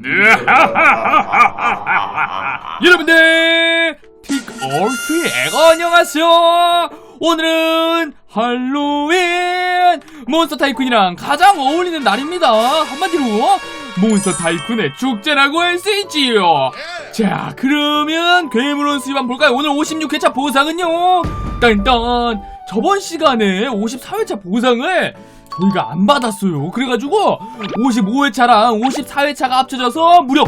네. 여러분들 틱얼트의 안녕하세요. 오늘은 할로윈! 몬스터 타이쿤이랑 가장 어울리는 날입니다. 한마디로 몬스터 타이쿤의 축제라고 할 수 있지요. 네. 자 그러면 괴물원 수입 한번 볼까요? 오늘 56회차 보상은요. 딴딴 저번 시간에 54회차 보상을 저희가 안 받았어요. 그래가지고 55회차랑 54회차가 합쳐져서 무려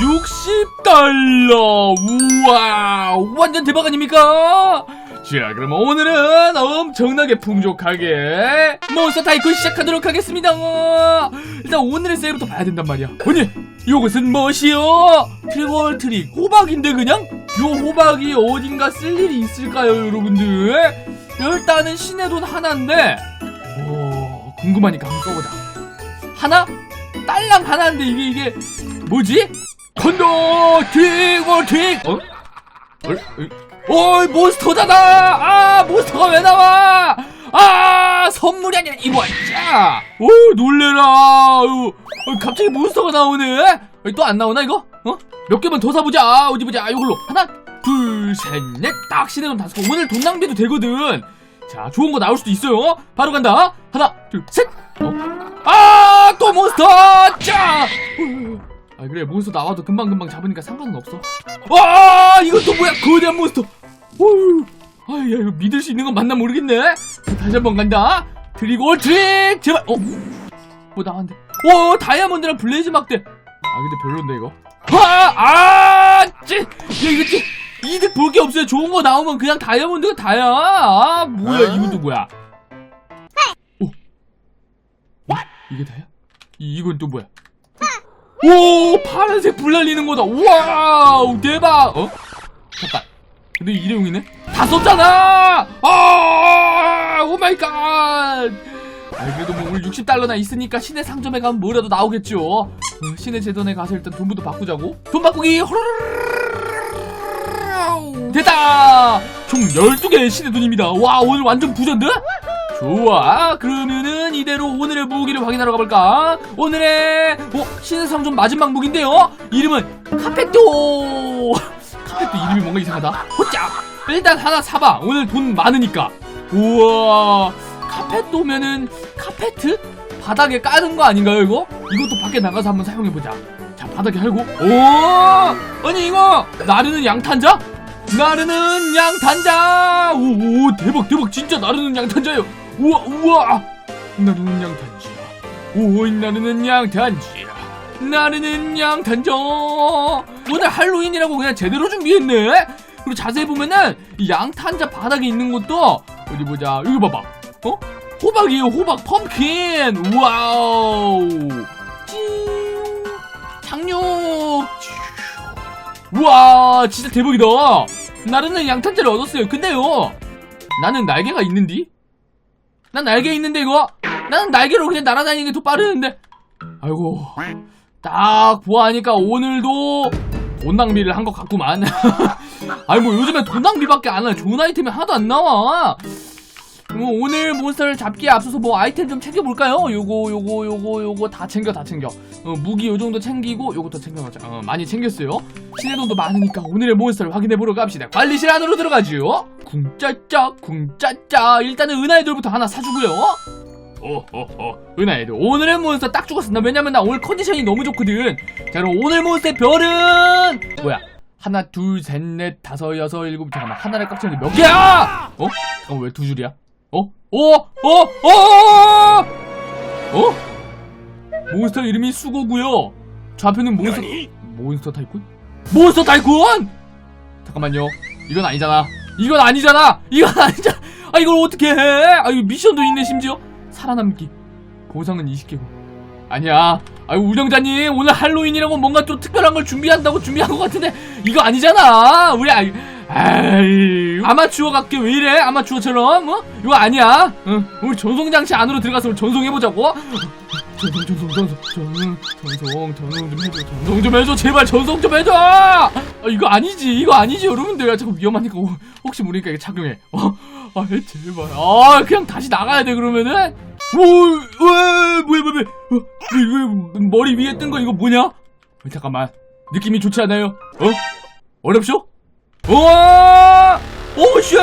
60달러. 우와 완전 대박 아닙니까? 자 그럼 오늘은 엄청나게 풍족하게 몬스터 타이쿤 시작하도록 하겠습니다. 일단 오늘의 세일부터 봐야 된단 말이야. 언니 이것은 무엇이요? 트리벌 트릭 호박인데 그냥? 요 호박이 어딘가 쓸 일이 있을까요 여러분들? 일단은 신의 돈 하나인데 궁금하니까 한번 써보자. 하나? 딸랑 하나인데 이게 이게 뭐지? 건도 킥월킥 어? 어? 어? 어이 몬스터잖아! 아 몬스터가 왜 나와! 아 선물이 아니라 이거 진짜! 오 놀래라! 어, 갑자기 몬스터가 나오네? 어, 또안 나오나 이거? 어? 몇 개만 더 사보자 아, 어디 보자 아, 이걸로 하나 둘 셋 넷 딱 시내면 다섯 개 오늘 돈 낭비도 되거든 자 좋은 거 나올 수도 있어요. 바로 간다. 하나 둘셋. 어? 아또 몬스터! 자. 아 그래 몬스터 나와도 금방금방 잡으니까 상관은 없어. 와 이것도 뭐야? 거대한 몬스터. 아야 이거 믿을 수 있는 건 맞나 모르겠네. 다시 한 번 간다. 드리고 트릭 제발 어? 뭐 나왔는데? 오 다이아몬드랑 블레이즈 막대. 아 근데 별론데 이거. 아아찌야 이거 찌! 이득 볼 게 없어요. 좋은 거 나오면 그냥 다이아몬드가 다야. 아, 뭐야, 네. 이분도 뭐야. 네. 오. 오. 이게 다야? 이, 이건 또 뭐야? 오, 파란색 불 날리는 거다. 우와, 대박. 어? 잠깐. 근데 일회용이네? 다 썼잖아! 아! 오 마이 갓! 아, 그래도 뭐 우리 60달러나 있으니까 시내 상점에 가면 뭐라도 나오겠죠. 어, 시내 제 돈에 가서 일단 돈부터 바꾸자고. 돈 바꾸기! 호로로로! 됐다! 총 12개의 신의 돈입니다. 와, 오늘 완전 부전데? 좋아. 그러면은 이대로 오늘의 무기를 확인하러 가볼까? 오늘의, 어, 신상좀 마지막 무기인데요? 이름은 카페토! 카페토 이름이 뭔가 이상하다. 호짜! 일단 하나 사봐. 오늘 돈 많으니까. 우와. 카페토면은 카페트? 바닥에 까는 거 아닌가요, 이거? 이것도 밖에 나가서 한번 사용해보자. 자, 바닥에 헐고. 오! 아니, 이거! 나르는 양탄자? 나르는 양탄자! 오, 오 대박 대박. 진짜 나르는 양탄자예요. 우와 우와. 나르는 양탄자. 오 나르는 양탄자. 나르는 양탄자. 오늘 할로윈이라고 그냥 제대로 준비했네. 그리고 자세히 보면은 이 양탄자 바닥에 있는 것도 어디 보자. 이거 봐봐. 어? 호박이에요 호박. 펌킨. 와우. 찡 착륙 우와 진짜 대박이다 나르는 양탄자를 얻었어요. 근데요 나는 날개가 있는디? 난 날개 있는데 이거? 나는 날개로 그냥 날아다니는 게 더 빠르는데. 아이고 딱 보아하니까 오늘도 돈 낭비를 한 것 같구만. 아니 뭐 요즘에 돈 낭비밖에 안 하네 좋은 아이템이 하나도 안 나와 뭐 오늘 몬스터를 잡기에 앞서서 뭐 아이템 좀 챙겨볼까요? 요거 요거 요거 요거 다 챙겨 다 챙겨. 어, 무기 요 정도 챙기고 요것도 챙겨놓자. 어, 많이 챙겼어요. 신의 돈도 많으니까 오늘의 몬스터를 확인해보러 갑시다. 관리실 안으로 들어가지요. 궁짜짜 궁짜짜. 일단은 은하애들부터 하나 사주고요. 오호호 은하애들 오늘의 몬스터 딱나 왜냐면 나 오늘 컨디션이 너무 좋거든. 자 그럼 오늘 몬스터의 별은? 뭐야? 하나 둘 셋 넷 다섯 여섯 일곱. 잠깐만. 하나를 꽉 채우는데 몇 개야? 어? 잠깐만 왜 두 줄이야 어? 어? 어? 어? 어? 몬스터 이름이 수고고요 좌표는 몬스터 몬스터 타이쿤? 몬스터 타이쿤! 잠깐만요 이건 아니잖아 이건 아니잖아 이건 아니잖아 아 이걸 어떻게 해? 아 이거 미션도 있네 심지어 살아남기 보상은 20개고 아니야 아유 우정자님 오늘 할로윈이라고 뭔가 좀 특별한 걸 준비한다고 준비한 것 같은데 이거 아니잖아 우리 아이 아이 아마추어 같게 왜 이래? 아마추어처럼 어? 이거 아니야. 응. 우리 전송장치 안으로 들어가서 우리 전송해보자고. 전송 전송 전송 전송 전송 전송 좀 해줘 전송 좀 해줘. 제발 전송 좀 해줘! 아, 이거 아니지. 이거 아니지 여러분들. 야 자꾸 위험하니까 오, 혹시 모르니까 이거 착용해. 어? 아 제발. 아 그냥 다시 나가야 돼 그러면은? 오 왜 뭐야 뭐야 뭐야 어, 이거 머리 위에 뜬 거 이거 뭐냐? 어, 잠깐만. 느낌이 좋지 않아요? 어? 어렵쇼? 우와! 오쉣!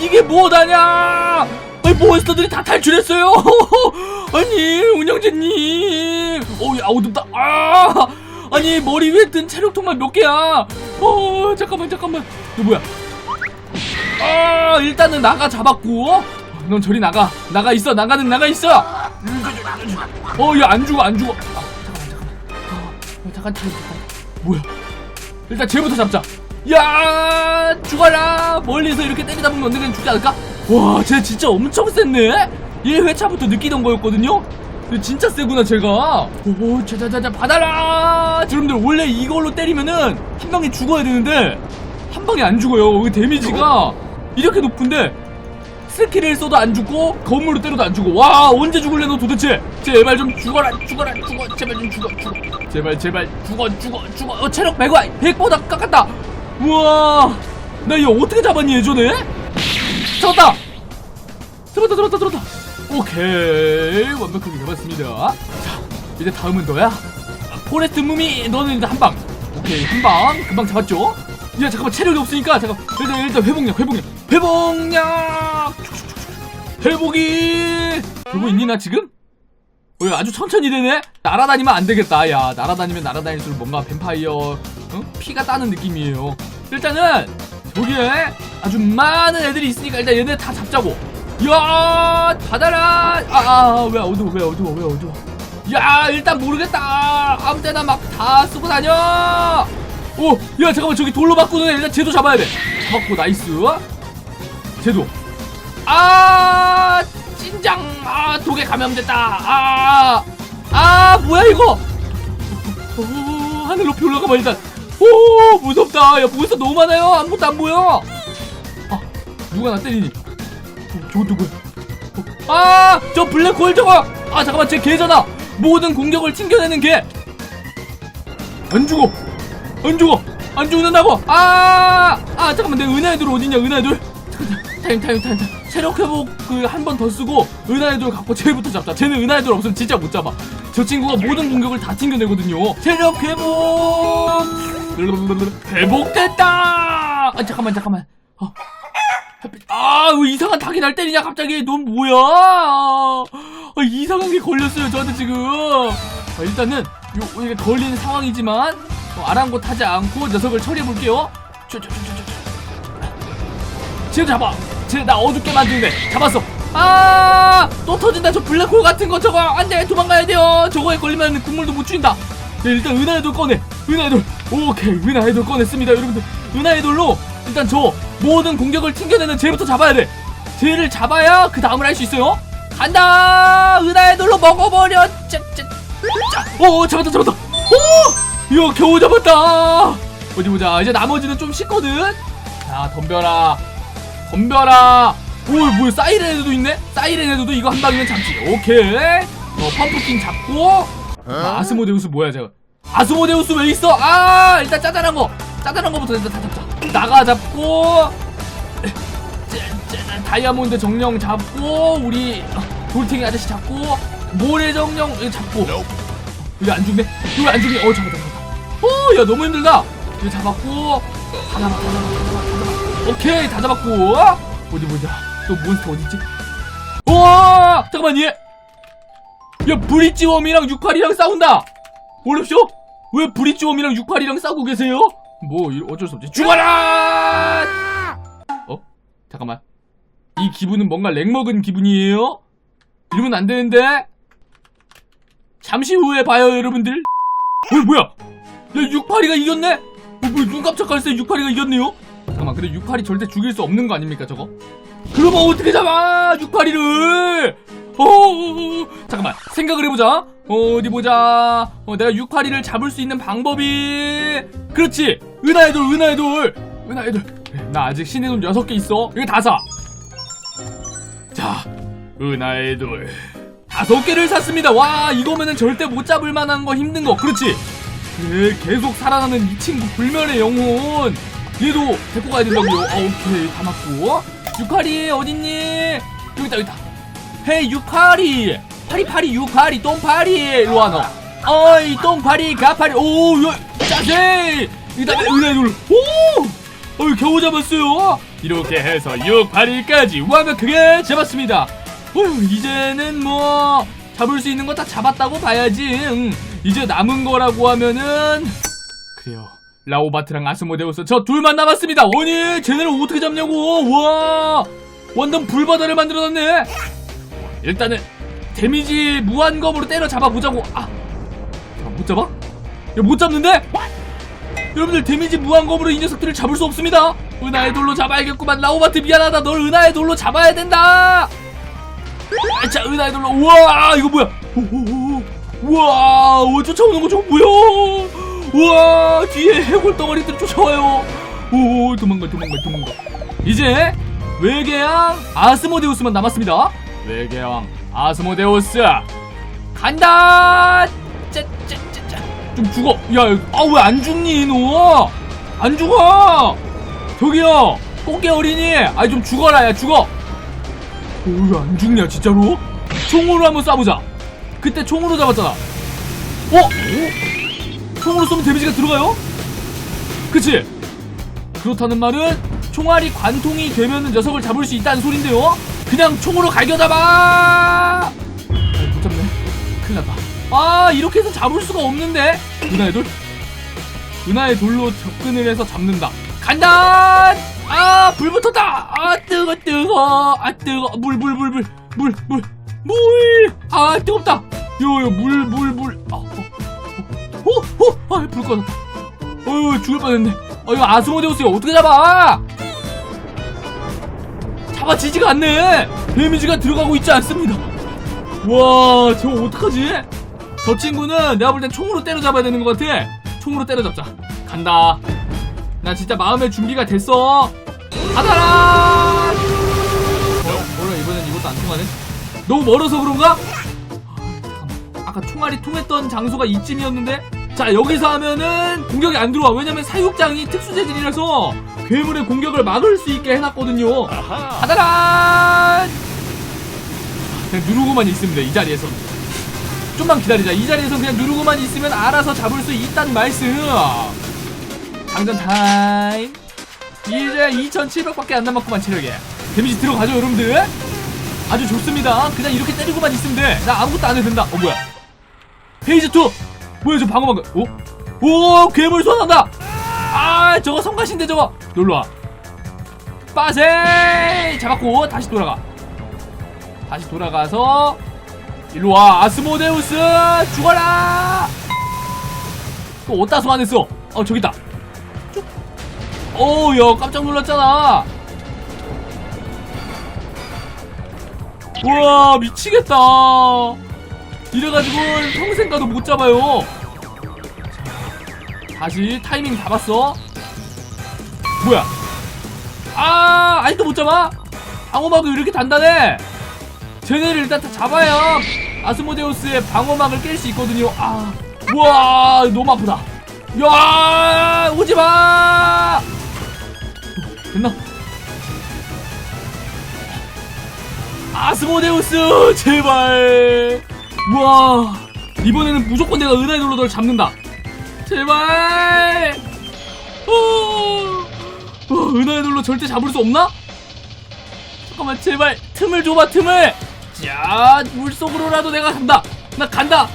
이게 뭐다냐! 아니 몬스터들이 다 탈출했어요! 아니 운영재님! 어야 어둡다! 아! 아니 머리 위에 뜬 체력통만 몇 개야! 어 잠깐만 잠깐만 너 뭐야? 아 일단은 나가 잡았고 넌 저리 나가 나가 있어 나가는 나가 있어 어 야 안 죽어 안 죽어 아, 잠깐만 잠깐만 어, 잠깐 잠깐 잠깐 뭐야 일단 쟤부터 잡자 야 죽어라. 멀리서 이렇게 때리다 보면 언젠간 죽지 않을까? 와쟤 진짜 엄청 셌네. 얘 회차부터 느끼던 거였거든요? 진짜 세구나 쟤가. 오 자자자자 받아라. 여러분들 원래 이걸로 때리면은 한 방에 죽어야 되는데 한 방에 안 죽어요. 그 데미지가 이렇게 높은데 스킬을 써도 안 죽고 건물로 때려도 안 죽어. 와 언제 죽을래 너 도대체? 제발 좀 죽어라 죽어라 죽어. 제발 좀 죽어 죽어. 제발 제발. 죽어 죽어 죽어. 어 체력 100와 100보다 깎았다 우와! 나 이거 어떻게 잡았니 예전에? 잡았다! 잡았다 잡았다 잡았다! 오케이 완벽하게 잡았습니다. 자 이제 다음은 너야. 아, 포레스트 무미 너는 이제 한방. 오케이 한방. 금방 잡았죠? 야 잠깐만 체력이 없으니까 잠깐 일단 일단 회복력 회복력. 회복력! 회복이 그거 있니 나 지금? 어, 야, 아주 천천히 되네? 날아다니면 안 되겠다. 야, 날아다니면 날아다닐수록 뭔가 뱀파이어, 어? 피가 따는 느낌이에요. 일단은, 저기에 아주 많은 애들이 있으니까 일단 얘네 다 잡자고. 야, 받아라! 아, 아, 왜 어두워, 왜 어두워, 왜 어두워. 야, 일단 모르겠다. 아무 때나 막 다 쓰고 다녀! 오, 야, 잠깐만, 저기 돌로 바꾸는 애 일단 쟤도 잡아야 돼. 잡았고, 나이스. 쟤도. 아 찐장. 아 독에 감염됐다. 아, 아 뭐야 이거? 오, 하늘 높이 올라가봐 일단. 오 무섭다. 야 몬스터 너무 많아요. 아무것도 안 보여. 아 누가 나 때리니? 어, 저거 누구야? 어, 아저 블랙홀 저거. 아 잠깐만 쟤 개잖아 모든 공격을 튕겨내는 개안 죽어. 안 죽어. 안 죽는다고. 아아 잠깐만. 내 은하애들 어딨냐 은하애들 타임 타임 타임 타임 체력 회복 그 한 번 더 쓰고 은하애돌 갖고 쟤부터 잡자 쟤는 은하애돌 없으면 진짜 못 잡아 저 친구가 모든 공격을 다 튕겨내거든요 체력 회복 회복됐다 아 잠깐만 잠깐만 어. 아, 왜 이상한 닭이 날 때리냐, 갑자기. 넌 뭐야? 아, 이상한 게 걸렸어요, 저한테 지금. 아, 일단은, 요, 이게 걸리는 상황이지만, 어, 아랑곳하지 않고 녀석을 처리해볼게요. 저, 저, 저, 저, 저, 저. 쟤 잡아. 쟤나 어둡게 만드는데 잡았어. 아, 또 터진다. 저 블랙홀 같은 거 저거 안 돼 도망가야 돼요. 저거에 걸리면 국물도 못 주인다. 네, 일단 은하의 돌 꺼내. 은하의 돌. 오케이, 은하의 돌 꺼냈습니다, 여러분들. 은하의 돌로 일단 저 모든 공격을 튕겨내는 쟤부터 잡아야 돼. 쟤를 잡아야 그 다음을 할 수 있어요. 간다. 은하의 돌로 먹어버려. 짜, 짜, 짜. 오, 잡았다, 잡았다. 오, 이야, 겨우 잡았다. 어디 보자. 이제 나머지는 좀 쉽거든. 자, 덤벼라. 덤벼라. 오, 뭐야, 사이렌 애도 있네? 사이렌 애도 이거 한 방이면 잡지. 오케이. 어, 펌프킹 잡고. 아, 아스모데우스 뭐야, 제가. 아스모데우스 왜 있어? 아, 일단 짜잘한 거. 짜잘한 거부터 일단 다 잡자. 나가 잡고. 다이아몬드 정령 잡고. 우리 어, 돌탱이 아저씨 잡고. 모래 정령 잡고. 이거 안 죽네? 이거 안 죽네? 어, 잡았다, 잡았다. 오, 야, 너무 힘들다. 이거 잡았고. 잡았고, 다 잡았고. 오케이, 다 잡았고. 어디 보자. 또 몬스터 어딨지? 우와! 잠깐만, 얘! 야, 브릿지웜이랑 68이랑 싸운다! 어렵쇼? 왜 브릿지웜이랑 68이랑 싸우고 계세요? 뭐, 이- 어쩔 수 없지. 죽어라! 어? 잠깐만. 이 기분은 뭔가 렉 먹은 기분이에요? 이러면 안 되는데? 잠시 후에 봐요, 여러분들. 어, 뭐야? 야, 68이가 이겼네? 어, 뭐, 눈 깜짝할 새 68이가 이겼네요? 잠깐만, 근데 68이 절대 죽일 수 없는 거 아닙니까, 저거? 그러면 어떻게 잡아, 68이를! 어, 어, 어, 잠깐만, 생각을 해보자. 어, 어디 보자. 어, 내가 68이를 잡을 수 있는 방법이. 그렇지! 은하의 돌, 은하의 돌! 은하의 돌. 그래, 나 아직 신의 돈 6개 있어. 이거 다 사! 자, 은하의 돌. 다섯 개를 샀습니다. 와, 이거면은 절대 못 잡을 만한 거 힘든 거. 그렇지. 그래, 계속 살아나는 이 친구 불멸의 영혼. 얘도 데리고 가야 된다고요. 아, 오케이. 다 맞고. 유카리 어딨니? 여기 있다, 여기 있다. 헤이, 유카리. 파리파리 유카리 똥파리. 일로 와, 너. 어이 똥파리 가파리 오 야, 짜세 이다음에 돌로 오 어이 겨우 잡았어요 이렇게 해서 6파리까지 완벽하게 잡았습니다 어휴 이제는 뭐 잡을 수 있는 거 다 잡았다고 봐야지 응. 이제 남은 거라고 하면은 그래요 라오바트랑 아스모데우스 저 둘만 남았습니다. 아니 쟤네를 어떻게 잡냐고. 와 완전 불바다를 만들어놨네. 일단은 데미지 무한검으로 때려 잡아보자고. 아 못 잡아? 야, 못 잡는데? 여러분들 데미지 무한검으로 이 녀석들을 잡을 수 없습니다. 은하의 돌로 잡아야겠구만. 라오바트 미안하다. 널 은하의 돌로 잡아야 된다. 아, 자 은하의 돌로. 우와 이거 뭐야. 우와 어, 쫓아오는 거 저거 뭐야 우와 뒤에 해골 덩어리들이 쫓아와요. 오 도망가 도망가 도망가. 이제 외계왕 아스모데우스만 남았습니다. 외계왕 아스모데우스 간다! 짜짜짜짜. 좀 죽어. 야아 왜 안 죽니 너 안 죽어! 저기요 꽃게 어린이. 아좀 죽어라 야 죽어. 왜안 죽냐 진짜로? 총으로 한번 쏴보자. 그때 총으로 잡았잖아. 어? 어? 총으로 쏘면 데미지가 들어가요? 그치? 그렇다는 말은 총알이 관통이 되면 녀석을 잡을 수 있다는 소린데요? 그냥 총으로 갈겨잡아! 아, 못 잡네. 큰일 났다. 아, 이렇게 해서 잡을 수가 없는데? 은하의 돌? 은하의 돌로 접근을 해서 잡는다. 간다! 아, 불 붙었다! 아, 뜨거, 뜨거! 아, 뜨거! 물, 물, 물, 물, 물, 물, 물! 아, 뜨겁다! 요, 요, 물, 물, 물. 아, 어, 어, 어, 아, 불 꺼졌다. 어휴, 죽을 뻔했네. 어, 이거 아스모데우스가 어떻게 잡아? 잡아지지가 않네. 데미지가 들어가고 있지 않습니다. 와, 저거 어떡하지? 저 친구는 내가 볼 땐 총으로 때려잡아야 되는 것 같아. 총으로 때려잡자. 간다. 나 진짜 마음의 준비가 됐어. 가다라! 어, 뭐야, 이번엔 이것도 안 통하네? 너무 멀어서 그런가? 아. 아까 총알이 통했던 장소가 이쯤이었는데? 자, 여기서 하면은 공격이 안 들어와. 왜냐면 사육장이 특수 재질이라서 괴물의 공격을 막을 수 있게 해놨거든요. 가다란! 그냥 누르고만 있으면 돼, 이 자리에서. 좀만 기다리자. 이 자리에서 그냥 누르고만 있으면 알아서 잡을 수 있다는 말씀. 장전 타임. 이제 2,700밖에 안 남았구만, 체력에. 데미지 들어가죠, 여러분들? 아주 좋습니다. 그냥 이렇게 때리고만 있으면 돼. 나 아무것도 안 해도 된다. 어, 뭐야. 페이지 2! 뭐야, 저 방어 방금. 어? 오, 괴물 소환한다! 아, 저거 성가신데, 저거. 놀러와. 빠세! 잡았고, 다시 돌아가. 다시 돌아가서, 일로 와. 아스모데우스! 죽어라! 또 어디다 소환했어? 어, 저기 있다. 쭉. 오, 야, 깜짝 놀랐잖아. 우와, 미치겠다. 이래가지고 평생 가도 못 잡아요. 자, 다시 타이밍 잡았어. 뭐야? 아, 아직도 못 잡아? 방어막이 왜 이렇게 단단해? 쟤네를 일단 다 잡아야 아스모데우스의 방어막을 깰 수 있거든요. 아, 우와, 너무 아프다. 야, 오지 마. 됐나? 아스모데우스 제발 우와 이번에는 무조건 내가 은하의 돌로 널 잡는다 제발! 어, 어, 은하의 돌로 절대 잡을 수 없나? 잠깐만 제발. 틈을 줘봐 틈을! 자 물속으로라도 내가 간다. 나 간다.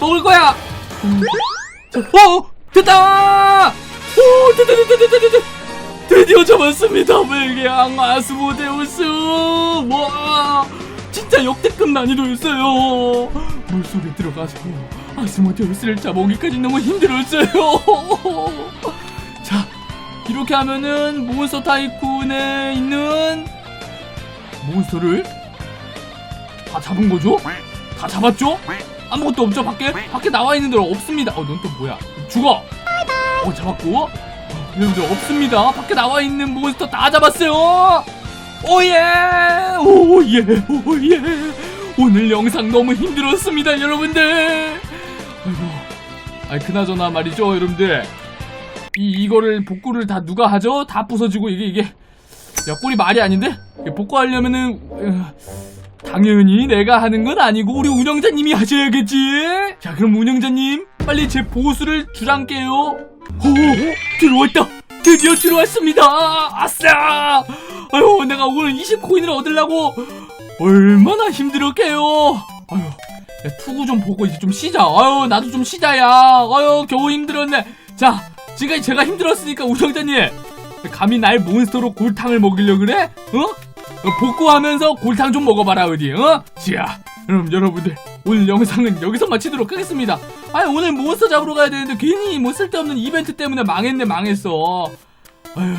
먹을 거야. 어 됐다! 오 됐다 됐다 됐다 됐다 드디어 잡았습니다 멜기앙 아스모데우스. 와 진짜 역대급 난이도였어요. 물속에 들어가서 아스모데우스를 잡아오기까지 너무 힘들었어요 자 이렇게 하면은 몬스터 타이쿤에 있는 몬스터를 다 잡은 거죠? 다 잡았죠? 아무것도 없죠 밖에? 밖에 나와 있는 데는 없습니다 어 넌 또 뭐야 죽어 어 잡았고 여러분들 없습니다. 밖에 나와 있는 몬스터 다 잡았어요. 오예, 오예, 오예. 오늘 영상 너무 힘들었습니다, 여러분들. 아이 그나저나 말이죠, 여러분들. 이 이거를 복구를 다 누가 하죠? 다 부서지고 이게 이게 야 꼴이 말이 아닌데? 복구하려면은 어, 당연히 내가 하는 건 아니고 우리 운영자님이 하셔야겠지. 자, 그럼 운영자님 빨리 제 보수를 주랑게요. 오, 들어왔다. 드디어 들어왔습니다. 아싸. 아유, 내가 오늘 20코인을 얻으려고 얼마나 힘들었게요. 아유, 야, 투구 좀 보고 이제 좀 쉬자. 아유, 나도 좀 쉬자야. 아유, 겨우 힘들었네. 자, 지금까지 제가 힘들었으니까 운영자님. 감히 날 몬스터로 골탕을 먹이려 그래? 어? 어, 복구하면서 골탕 좀 먹어봐라 어디 어? 자 그럼 여러분들 오늘 영상은 여기서 마치도록 하겠습니다 아 오늘 몬스터 잡으러 가야 되는데 괜히 뭐 쓸데없는 이벤트 때문에 망했네 망했어 아휴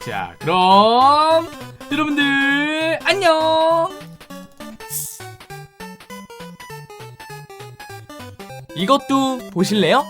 자 그럼 여러분들 안녕 이것도 보실래요?